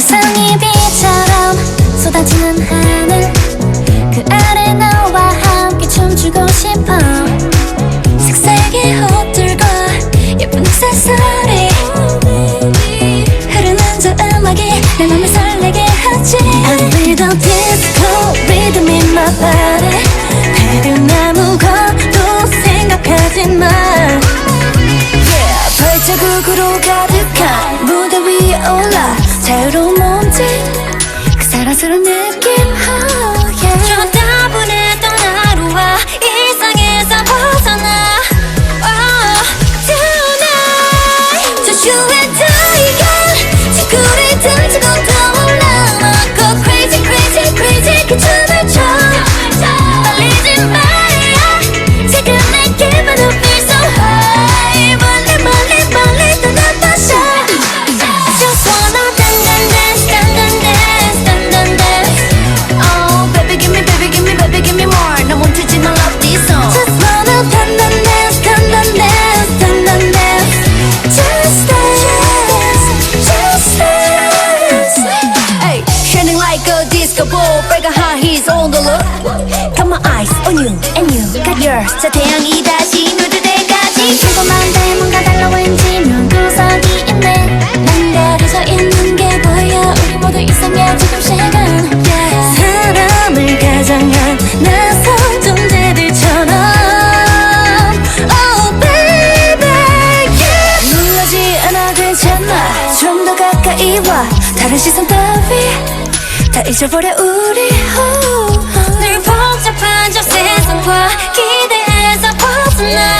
유성이 비처럼 쏟아지는 하늘. 그 아래 너와 함께 춤추고 싶어. 색색의 옷들과 예쁜 색소리. 흐르는 저 음악이 내 맘을 설레게 하지. I feel the disco rhythm in my body. 다른 아무것도 생각하지 마 yeah, 발자국으로 가. 사랑스 disco ball 빨간 high heels on the look. Got my eyes on you and you got yours 저 태양이 다시 누들 때까지. 궁금한데 뭔가 달라 왠지 면 구석이 있네. 난 가려져 있는 게 보여. 우리 모두 이상해 지금 시간. 사람을 가장한 낯선 존재들처럼. Oh baby yeah. 놀라지 않아 괜찮아. 좀 더 가까이 와. 다른 시선 따위 다 잊어버려 우리 oh. 늘 복잡한 저 세상과 기대에서 벗어나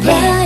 Yeah.